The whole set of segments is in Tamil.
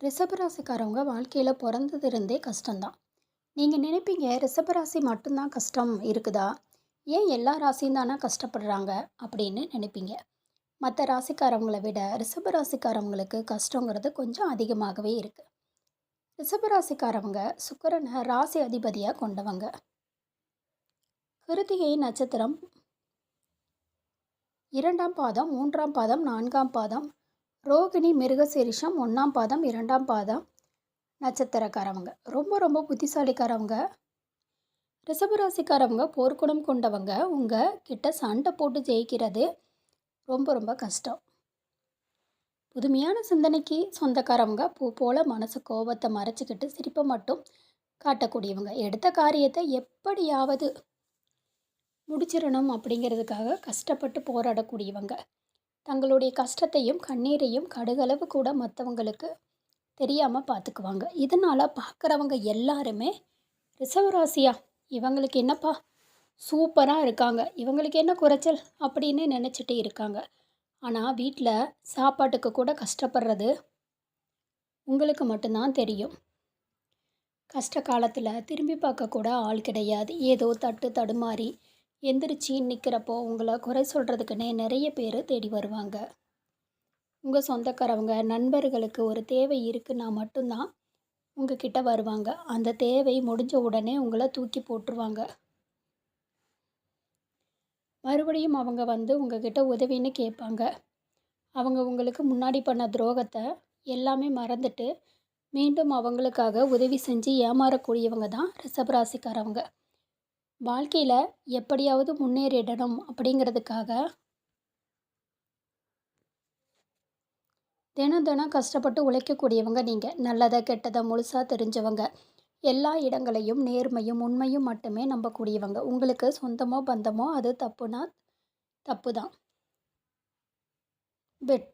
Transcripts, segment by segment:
ரிஷபராசிக்காரவங்க வாழ்க்கையில் பிறந்ததிருந்தே கஷ்டம்தான். நீங்கள் நினைப்பீங்க ரிஷபராசி மட்டும்தான் கஷ்டம் இருக்குதா? ஏன் எல்லா ராசியும் தானே கஷ்டப்படுறாங்க? அப்படின்னு நினைப்பீங்க. மற்ற ராசிக்காரவங்களை விட ரிஷபராசிக்காரவங்களுக்கு கஷ்டங்கிறது கொஞ்சம் அதிகமாகவே இருக்குது ரிஷபராசிக்காரவங்க சுக்கரனை ராசி அதிபதியாக கொண்டவங்க. கிருத்திகை நட்சத்திரம் இரண்டாம் பாதம் மூன்றாம் பாதம் நான்காம் பாதம் ரோகிணி மிருகசீரிஷம் ஒன்றாம் பாதம் இரண்டாம் பாதம் நட்சத்திரக்காரவங்க. ரொம்ப ரொம்ப புத்திசாலிக்காரவங்க. ரிஷபராசிக்காரவங்க போர்க்குணம் கொண்டவங்க. உங்கள் கிட்ட சண்டை போட்டு ஜெயிக்கிறது ரொம்ப ரொம்ப கஷ்டம். புதுமையான சிந்தனைக்கு சொந்தக்காரவங்க பூ போல் மனசு கோபத்தை மறைச்சிக்கிட்டு சிரிப்பை மட்டும் காட்டக்கூடியவங்க. எடுத்த காரியத்தை எப்படியாவது முடிச்சிடணும் அப்படிங்கிறதுக்காக கஷ்டப்பட்டு போராடக்கூடியவங்க. தங்களுடைய கஷ்டத்தையும் கண்ணீரையும் கடுகளவு கூட மற்றவங்களுக்கு தெரியாமல் பார்த்துக்குவாங்க இதனால் பார்க்குறவங்க எல்லாருமே ரிசவராசியா இவங்களுக்கு என்னப்பா சூப்பராக இருக்காங்க இவங்களுக்கு என்ன குறைச்சல் அப்படின்னு நினச்சிட்டு இருக்காங்க. ஆனால் வீட்டில் சாப்பாட்டுக்கு கூட கஷ்டப்படுறது உங்களுக்கு மட்டும்தான் தெரியும். கஷ்ட காலத்தில் திரும்பி பார்க்க கூட ஆள் கிடையாது. ஏதோ தட்டு தடுமாறி எந்திரிச்சு நிற்கிறப்போ உங்களை குறை சொல்கிறதுக்குன்னே நிறைய பேர் தேடி வருவாங்க. உங்கள் சொந்தக்காரவங்க நண்பர்களுக்கு ஒரு தேவை இருக்குன்னா மட்டும்தான் உங்ககிட்ட வருவாங்க. அந்த தேவை முடிஞ்ச உடனே உங்களை தூக்கி போட்டுருவாங்க. மறுபடியும் அவங்க வந்து உங்ககிட்ட உதவின்னு கேட்பாங்க. அவங்க உங்களுக்கு முன்னாடி பண்ண துரோகத்தை எல்லாமே மறந்துட்டு மீண்டும் அவங்களுக்காக உதவி செஞ்சு ஏமாறக்கூடியவங்க தான் ரிஷபராசிக்காரவங்க. வாழ்க்கையில் எப்படியாவது முன்னேறிடணும் அப்படிங்கிறதுக்காக தினம் தினம் கஷ்டப்பட்டு உழைக்கக்கூடியவங்க நீங்கள் நல்லதை கெட்டதை முழுசாக தெரிஞ்சவங்க. எல்லா இடங்களையும் நேர்மையும் உண்மையும் மட்டுமே நம்பக்கூடியவங்க. உங்களுக்கு சொந்தமோ பந்தமோ அது தப்புனா தப்பு தான் வெட்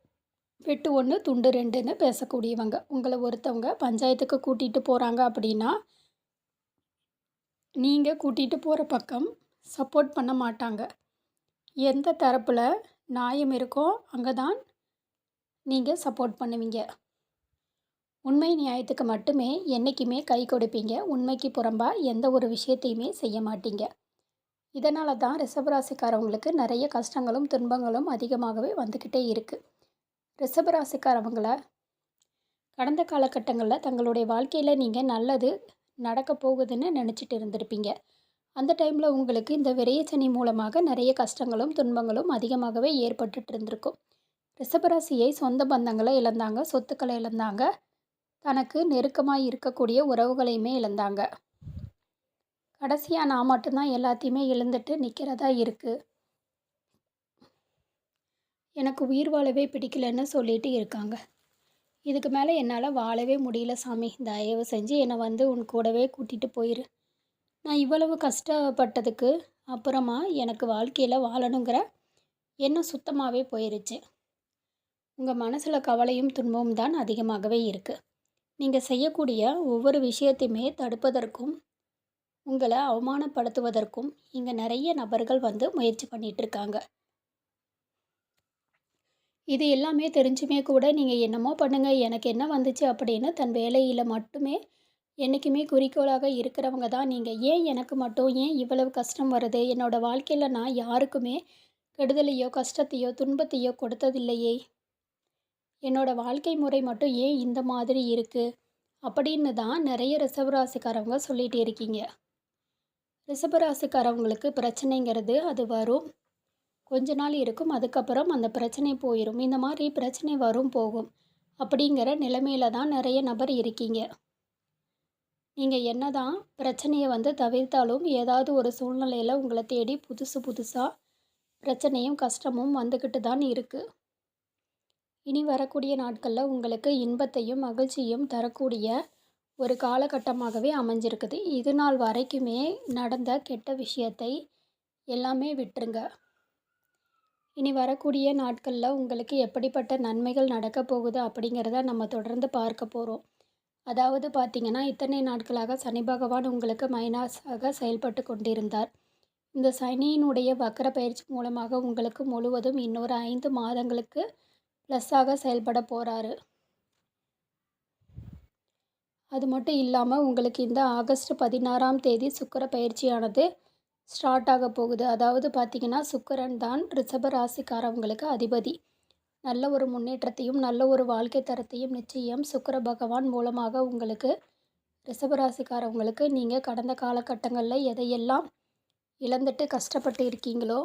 வெட்டு ஒன்று துண்டு ரெண்டுன்னு பேசக்கூடியவங்க. உங்களை ஒருத்தவங்க பஞ்சாயத்துக்கு கூட்டிகிட்டு போகிறாங்க அப்படின்னா நீங்கள் கூட்டிகிட்டு போகிற பக்கம் சப்போர்ட் பண்ண மாட்டாங்க. எந்த தரப்பில் நியாயம் இருக்கோ அங்கே தான் நீங்கள் சப்போர்ட் பண்ணுவீங்க. உண்மை நியாயத்துக்கு மட்டுமே என்றைக்குமே கை கொடுப்பீங்க. உண்மைக்கு புறம்பாக எந்த ஒரு விஷயத்தையுமே செய்ய மாட்டீங்க. இதனால தான் ரிஷபராசிக்காரவங்களுக்கு நிறைய கஷ்டங்களும் துன்பங்களும் அதிகமாகவே வந்துக்கிட்டே இருக்குது ரிஷபராசிக்காரவங்கள கடந்த காலகட்டங்களில் தங்களுடைய வாழ்க்கையில் நீங்கள் நல்லது நடக்க போகுதுன்னு நினச்சிட்டு இருந்திருப்பீங்க. அந்த டைமில் உங்களுக்கு இந்த விரையச்சனி மூலமாக நிறைய கஷ்டங்களும் துன்பங்களும் அதிகமாகவே ஏற்பட்டுட்டு இருந்திருக்கும். ரிஷபராசியை சொந்த பந்தங்களை இழந்தாங்க சொத்துக்களை இழந்தாங்க. தனக்கு நெருக்கமாக இருக்கக்கூடிய உறவுகளையுமே இழந்தாங்க. கடைசியாக நான் மட்டும்தான் எல்லாத்தையுமே இழந்துட்டு நிற்கிறதா இருக்குது எனக்கு உயிர் வாழவே பிடிக்கலன்னு சொல்லிட்டு இருக்காங்க. இதுக்கு மேலே என்னால் வாழவே முடியல சாமி. தயவு செஞ்சு என்னை வந்து உன் கூடவே கூட்டிகிட்டு போயிரு. நான் இவ்வளவு கஷ்டப்பட்டதுக்கு அப்புறமா எனக்கு வாழ்க்கையில் வாழணுங்கிற எண்ணம் சுத்தமாகவே போயிருச்சு. உங்கள் மனசில் கவலையும் துன்பமும் தான் அதிகமாகவே இருக்குது நீங்கள் செய்யக்கூடிய ஒவ்வொரு விஷயத்தையுமே தடுப்பதற்கும் உங்களை அவமானப்படுத்துவதற்கும் இங்கே நிறைய நபர்கள் வந்து முயற்சி பண்ணிகிட்ருக்காங்க இது எல்லாமே தெரிஞ்சுமே கூட நீங்கள் என்னமோ பண்ணுங்கள் எனக்கு என்ன வந்துச்சு அப்படின்னு தன் வேலையில் மட்டுமே என்றைக்குமே குறிக்கோளாக இருக்கிறவங்க தான் நீங்கள் ஏன் எனக்கு மட்டும்? ஏன் இவ்வளவு கஷ்டம் வருது? என்னோடய வாழ்க்கையில் நான் யாருக்குமே கெடுதலையோ கஷ்டத்தையோ துன்பத்தையோ கொடுத்ததில்லையே. என்னோடய வாழ்க்கை முறை மட்டும் ஏன் இந்த மாதிரி இருக்குது அப்படின்னு தான் நிறைய ரிஷபராசிக்காரவங்க சொல்லிகிட்டு இருக்கீங்க. ரிசபராசிக்காரவங்களுக்கு பிரச்சனைங்கிறது அது வரும். கொஞ்ச நாள் இருக்கும் அதுக்கப்புறம் அந்த பிரச்சனை போயிடும் இந்த மாதிரி பிரச்சனை வரும் போகும். அப்படிங்கிற நிலைமையில தான் நிறைய நபர் இருக்கீங்க. நீங்கள் என்ன தான் பிரச்சனையை வந்து தவிர்த்தாலும் ஏதாவது ஒரு சூழ்நிலையில் உங்களை தேடி புதுசு புதுசாக பிரச்சனையும் கஷ்டமும் வந்துக்கிட்டு தான் இருக்குது இனி வரக்கூடிய நாட்களில் உங்களுக்கு இன்பத்தையும் மகிழ்ச்சியும் தரக்கூடிய ஒரு காலகட்டமாகவே அமைஞ்சிருக்குது. இது நாள் வரைக்குமே நடந்த கெட்ட விஷயத்தை எல்லாமே விட்டுருங்க. இனி வரக்கூடிய நாட்களில் உங்களுக்கு எப்படிப்பட்ட நன்மைகள் நடக்க போகுது அப்படிங்கிறத நம்ம தொடர்ந்து பார்க்க போகிறோம் அதாவது பார்த்திங்கன்னா இத்தனை நாட்களாக சனி பகவான் உங்களுக்கு மைனாஸாக செயல்பட்டு கொண்டிருந்தார். இந்த சனியினுடைய வக்கர பயிற்சி மூலமாக உங்களுக்கு முழுவதும் இன்னொரு ஐந்து மாதங்களுக்கு ப்ளஸ்ஸாக செயல்பட போகிறாரு அது மட்டும் இல்லாமல் உங்களுக்கு இந்த ஆகஸ்ட் பதினாறாம் தேதி சுக்கர பயிற்சியானது ஸ்டார்ட் ஆக போகுது. அதாவது பார்த்திங்கன்னா சுக்கரன் தான் ரிஷப ராசிக்காரவங்களுக்கு அதிபதி. நல்ல ஒரு முன்னேற்றத்தையும் நல்ல ஒரு வாழ்க்கை தரத்தையும் நிச்சயம் சுக்கர பகவான் மூலமாக உங்களுக்கு ரிஷபராசிக்காரவங்களுக்கு நீங்கள் கடந்த காலகட்டங்களில் எதையெல்லாம் இழந்துட்டு கஷ்டப்பட்டு இருக்கீங்களோ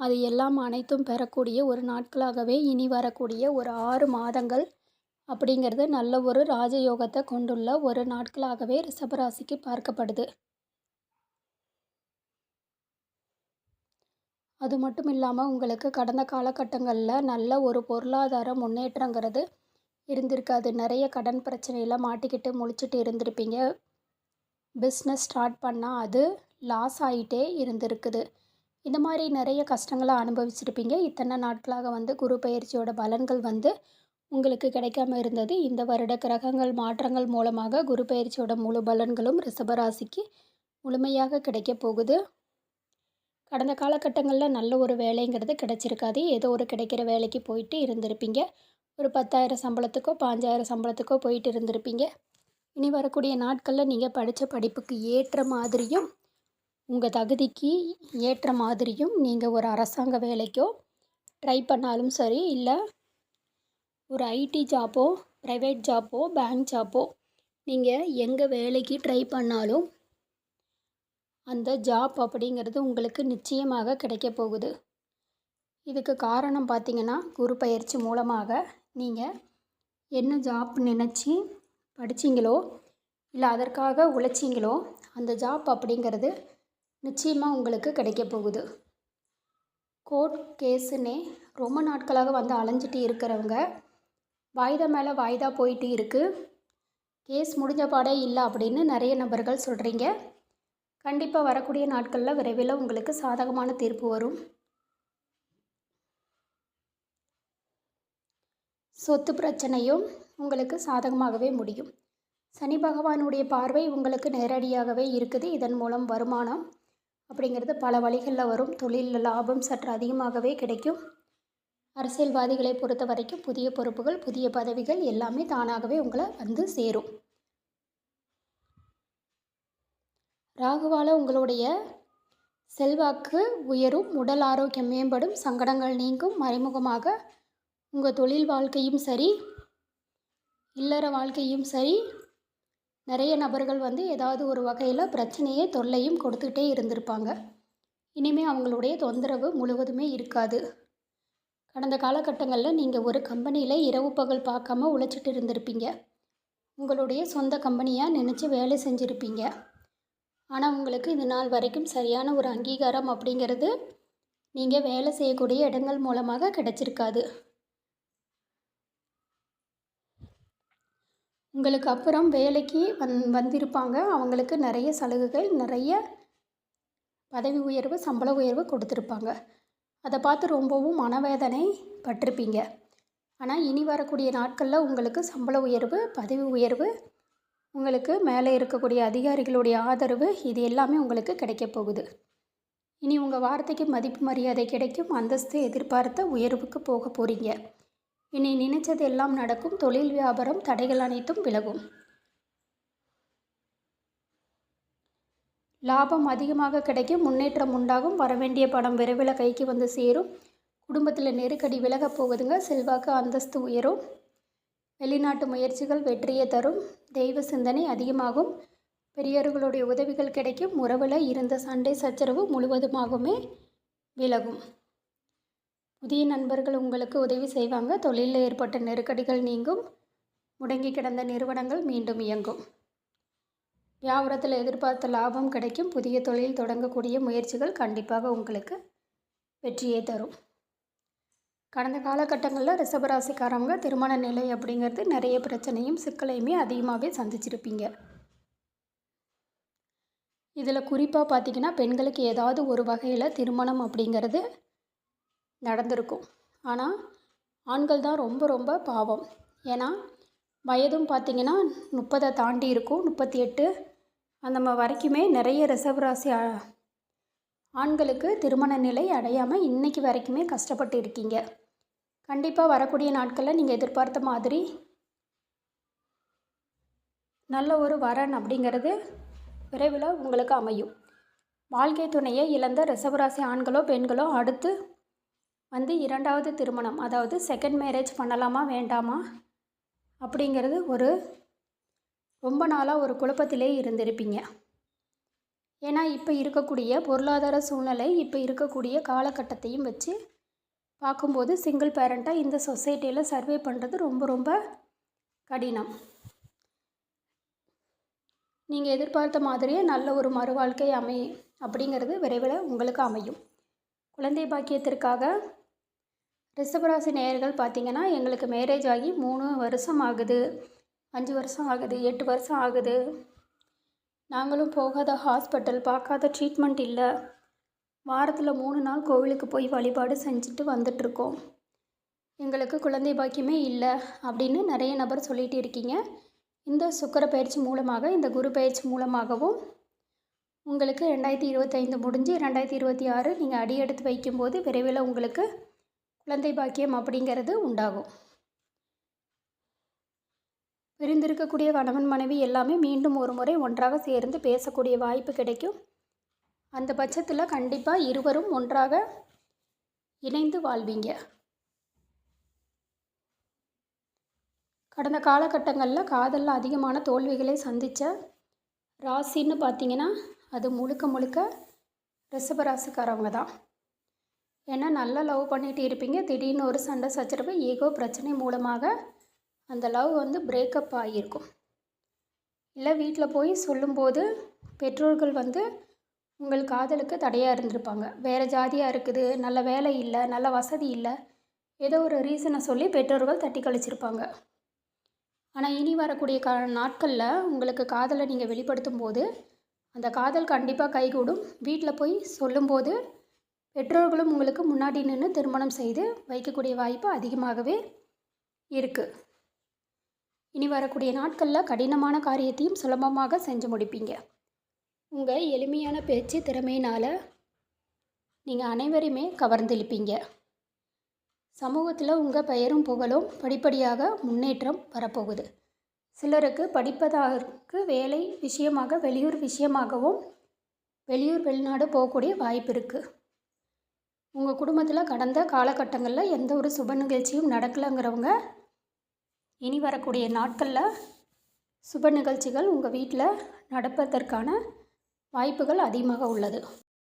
அது எல்லாம் அனைத்தும் பெறக்கூடிய ஒரு நாட்களாகவே இனி வரக்கூடிய ஒரு ஆறு மாதங்கள் அப்படிங்கிறது நல்ல ஒரு ராஜயோகத்தை கொண்டுள்ள ஒரு நாட்களாகவே ரிஷபராசிக்கு பார்க்கப்படுது. அது மட்டும் இல்லாமல் உங்களுக்கு கடந்த காலகட்டங்களில் நல்ல ஒரு பொருளாதார முன்னேற்றங்கிறது இருந்திருக்காது. நிறைய கடன் பிரச்சனையில் மாட்டிக்கிட்டு முழிச்சிட்டு இருந்திருப்பீங்க. பிஸ்னஸ் ஸ்டார்ட் பண்ணால் அது லாஸ் ஆகிட்டே இருந்திருக்குது. இந்த மாதிரி நிறைய கஷ்டங்களை அனுபவிச்சிருப்பீங்க. இத்தனை நாட்களாக வந்து குரு பயிற்சியோட பலன்கள் வந்து உங்களுக்கு கிடைக்காம இருந்தது. இந்த வருட கிரகங்கள் மாற்றங்கள் மூலமாக குரு பயிற்சியோட முழு பலன்களும் ரிஷபராசிக்கு முழுமையாக கிடைக்க போகுது. கடந்த காலகட்டங்களில் நல்ல ஒரு வேலைங்கிறது கிடச்சிருக்காது. ஏதோ ஒரு கிடைக்கிற வேலைக்கு போயிட்டு இருந்திருப்பீங்க. ஒரு பத்தாயிரம் சம்பளத்துக்கோ பாஞ்சாயிரம் சம்பளத்துக்கோ போயிட்டு இருந்திருப்பீங்க. இனி வரக்கூடிய நாட்களில் நீங்கள் படித்த படிப்புக்கு ஏற்ற மாதிரியும் உங்கள் தகுதிக்கு ஏற்ற மாதிரியும் நீங்கள் ஒரு அரசாங்க வேலைக்கோ ட்ரை பண்ணாலும் சரி இல்லை ஒரு ஐடி ஜாப்போ ப்ரைவேட் ஜாப்போ பேங்க் ஜாப்போ நீங்கள் எங்கே வேலைக்கு ட்ரை பண்ணாலும் அந்த ஜாப் அப்படிங்கிறது உங்களுக்கு நிச்சயமாக கிடைக்க போகுது. இதுக்கு காரணம் பார்த்திங்கன்னா குரு பயிற்சி மூலமாக நீங்கள் என்ன ஜாப் நினச்சி படிச்சிங்களோ இல்லை அதற்காக உழைச்சிங்களோ அந்த ஜாப் அப்படிங்கிறது நிச்சயமாக உங்களுக்கு கிடைக்க போகுது. கோர்ட் கேஸுன்னே ரொம்ப நாட்களாக வந்து அலைஞ்சிட்டு இருக்கிறவங்க வாய்தா மேலே வாய்தா போயிட்டு இருக்குது கேஸ் முடிஞ்ச பாடே இல்லை அப்படின்னு நிறைய நபர்கள் சொல்கிறீங்க கண்டிப்பாக வரக்கூடிய நாட்களில் விரைவில் உங்களுக்கு சாதகமான தீர்ப்பு வரும். சொத்து பிரச்சனையும் உங்களுக்கு சாதகமாகவே முடியும். சனி பகவானுடைய பார்வை உங்களுக்கு நேரடியாகவே இருக்குது. இதன் மூலம் வருமானம் அப்படிங்கிறது பல வழிகளில் வரும். தொழிலில் லாபம் சற்று அதிகமாகவே கிடைக்கும். அரசியல்வாதிகளை பொறுத்த வரைக்கும் புதிய பொறுப்புகள் புதிய பதவிகள் எல்லாமே தானாகவே உங்களை வந்து சேரும். ராகுவால் உங்களுடைய செல்வாக்கு உயரும் உடல் ஆரோக்கியம் மேம்படும் சங்கடங்கள் நீங்கும் மறைமுகமாக உங்கள் தொழில் வாழ்க்கையும் சரி இல்லற வாழ்க்கையும் சரி நிறைய நபர்கள் வந்து ஏதாவது ஒரு வகையில் பிரச்சனையே தொல்லையும் கொடுத்துக்கிட்டே இருந்திருப்பாங்க. இனிமேல் அவங்களுடைய தொந்தரவு முழுவதுமே இருக்காது. கடந்த காலகட்டங்களில் நீங்கள் ஒரு கம்பெனியில் இரவு பகல் பார்க்காம உழைச்சிட்டு இருந்திருப்பீங்க. உங்களுடைய சொந்த கம்பெனியாக நினச்சி வேலை செஞ்சுருப்பீங்க. ஆனால் உங்களுக்கு இது நாள் வரைக்கும் சரியான ஒரு அங்கீகாரம் அப்படிங்கிறது நீங்கள் வேலை செய்யக்கூடிய இடங்கள் மூலமாக கிடச்சிருக்காது. உங்களுக்கு அப்புறம் வேலைக்கு வந் வந்திருப்பாங்க. அவங்களுக்கு நிறைய சலுகைகள் நிறைய பதவி உயர்வு சம்பள உயர்வு கொடுத்துருப்பாங்க. அதை பார்த்து ரொம்பவும் மனவேதனை பட்டிருப்பீங்க. ஆனால் இனி வரக்கூடிய நாட்களில் உங்களுக்கு சம்பள உயர்வு பதவி உயர்வு உங்களுக்கு மேலே இருக்கக்கூடிய அதிகாரிகளுடைய ஆதரவு இது எல்லாமே உங்களுக்கு கிடைக்க போகுது. இனி உங்கள் வார்த்தைக்கு மதிப்பு மரியாதை கிடைக்கும். அந்தஸ்து எதிர்பார்த்த உயர்வுக்கு போக போகிறீங்க இனி நினைச்சது எல்லாம் நடக்கும். தொழில் வியாபாரம் தடைகள் அனைத்தும் விலகும். லாபம் அதிகமாக கிடைக்கும் முன்னேற்றம் உண்டாகும். வரவேண்டிய பணம் விரைவில் கைக்கு வந்து சேரும். குடும்பத்தில் நெருக்கடி விலகப் போகுதுங்க. செல்வாக்கு அந்தஸ்து உயரும். வெளிநாட்டு முயற்சிகள் வெற்றியை தரும். தெய்வ சிந்தனை அதிகமாகும். பெரியவர்களுடைய உதவிகள் கிடைக்கும். உறவில் இருந்த சண்டை சச்சரவு முழுவதுமாகவுமே விலகும். புதிய நண்பர்கள் உங்களுக்கு உதவி செய்வாங்க. தொழிலில் ஏற்பட்ட நெருக்கடிகள் நீங்கும். முடங்கி கிடந்த நிறுவனங்கள் மீண்டும் இயங்கும். வியாபாரத்தில் எதிர்பார்த்த லாபம் கிடைக்கும். புதிய தொழில் தொடங்கக்கூடிய முயற்சிகள் கண்டிப்பாக உங்களுக்கு வெற்றியை தரும். கடந்த காலகட்டங்களில் ரிஷபராசிக்காரவங்க திருமண நிலை அப்படிங்கிறது நிறைய பிரச்சனையும் சிக்கலையுமே அதிகமாகவே சந்திச்சிருப்பீங்க. இதில் குறிப்பாக பார்த்திங்கன்னா பெண்களுக்கு ஏதாவது ஒரு வகையில் திருமணம் அப்படிங்கிறது நடந்திருக்கும். ஆனால் ஆண்கள் தான் ரொம்ப ரொம்ப பாவம். ஏன்னா வயதும் பார்த்திங்கன்னா முப்பதை தாண்டி இருக்கும். முப்பத்தி எட்டு அந்த வரைக்குமே நிறைய ரிசர்வ் ஆண்களுக்கு திருமண நிலை அடையாமல் இன்றைக்கி வரைக்குமே கஷ்டப்பட்டு இருக்கீங்க. கண்டிப்பாக வரக்கூடிய நாட்களில் நீங்கள் எதிர்பார்த்த மாதிரி நல்ல ஒரு வரன் அப்படிங்கிறது விரைவில் உங்களுக்கு அமையும். வாழ்க்கை துணையை இழந்த ரிசவராசி ஆண்களோ பெண்களோ அடுத்து வந்து இரண்டாவது திருமணம் அதாவது செகண்ட் மேரேஜ் பண்ணலாமா வேண்டாமா அப்படிங்கிறது ஒரு ரொம்ப நாளாக ஒரு குழப்பத்திலே இருந்திருப்பீங்க. ஏன்னா இப்போ இருக்கக்கூடிய பொருளாதார சூழ்நிலை இப்போ இருக்கக்கூடிய காலகட்டத்தையும் வச்சு பார்க்கும்போது சிங்கிள் பேரண்ட்டாக இந்த சொசைட்டியில் சர்வே பண்ணுறது ரொம்ப ரொம்ப கடினம். நீங்கள் எதிர்பார்த்த மாதிரியே நல்ல ஒரு மறுவாழ்க்கை அமை அப்படிங்கிறது விரைவில் உங்களுக்கு அமையும். குழந்தை பாக்கியத்திற்காக ரிஷபராசி நேயர்கள் பார்த்தீங்கன்னா எங்களுக்கு மேரேஜ் ஆகி மூணு வருஷம் ஆகுது. அஞ்சு வருஷம் ஆகுது எட்டு வருஷம் ஆகுது. நாங்களும் போகாத ஹாஸ்பிட்டல் பார்க்காத ட்ரீட்மெண்ட் இல்லை. வாரத்தில் மூணு நாள் கோவிலுக்கு போய் வழிபாடு செஞ்சுட்டு வந்துட்ருக்கோம் எங்களுக்கு குழந்தை பாக்கியமே இல்லை அப்படின்னு நிறைய நபர் சொல்லிகிட்டு இருக்கீங்க. இந்த சுக்கர பயிற்சி மூலமாக இந்த குரு பயிற்சி மூலமாகவும் உங்களுக்கு ரெண்டாயிரத்தி இருபத்தைந்து முடிஞ்சு ரெண்டாயிரத்தி இருபத்தி ஆறு நீங்கள் அடி எடுத்து வைக்கும்போது விரைவில் உங்களுக்கு குழந்தை பாக்கியம் அப்படிங்கிறது உண்டாகும். பிரிந்திருக்கக்கூடிய கணவன் மனைவி எல்லாமே மீண்டும் ஒரு முறை ஒன்றாக சேர்ந்து பேசக்கூடிய வாய்ப்பு கிடைக்கும். அந்த பட்சத்தில் கண்டிப்பாக இருவரும் ஒன்றாக இணைந்து வாழ்வீங்க. கடந்த காலகட்டங்களில் காதலில் அதிகமான தோல்விகளை சந்தித்த ராசின்னு பார்த்தீங்கன்னா அது முழுக்க முழுக்க ரிஷபராசிக்காரவங்க தான் ஏன்னா நல்லா லவ் பண்ணிகிட்டு இருப்பீங்க. திடீர்னு ஒரு சண்டை சச்சரவு ஈகோ பிரச்சனை மூலமாக அந்த லவ் வந்து பிரேக்கப் ஆகியிருக்கும். இல்லை வீட்டில் போய் சொல்லும்போது பெற்றோர்கள் வந்து உங்கள் காதலுக்கு தடையாக இருந்திருப்பாங்க. வேறு ஜாதியாக இருக்குது நல்ல வேலை இல்லை நல்ல வசதி இல்லை ஏதோ ஒரு ரீசனை சொல்லி பெற்றோர்கள் தட்டி கழிச்சிருப்பாங்க. ஆனால் இனி வரக்கூடிய கா நாட்களில் உங்களுக்கு காதலை நீங்கள் வெளிப்படுத்தும் போது அந்த காதல் கண்டிப்பாக கைகூடும். வீட்டில் போய் சொல்லும்போது பெற்றோர்களும் உங்களுக்கு முன்னாடி நின்று திருமணம் செய்து வைக்கக்கூடிய வாய்ப்பு அதிகமாகவே இருக்குது இனி வரக்கூடிய நாட்களில் கடினமான காரியத்தையும் சுலபமாக செஞ்சு முடிப்பீங்க. உங்கள் எளிமையான பேச்சு திறமையினால் நீங்கள் அனைவரையுமே கவர்ந்தெழுப்பீங்க. சமூகத்தில் உங்கள் பெயரும் புகழும் படிப்படியாக முன்னேற்றம் வரப்போகுது. சிலருக்கு படிப்பதற்கு வேலை விஷயமாக வெளியூர் விஷயமாகவும் வெளியூர் வெளிநாடு போகக்கூடிய வாய்ப்பு இருக்குது உங்கள் குடும்பத்தில் கடந்த காலகட்டங்களில் எந்த ஒரு சுப நிகழ்ச்சியும் நடக்கலைங்கிறவங்க இனி வரக்கூடிய நாட்களில் சுப நிகழ்ச்சிகள் உங்கள் வீட்டில் நடப்பதற்கான வாய்ப்புகள் அதிகமாக உள்ளது.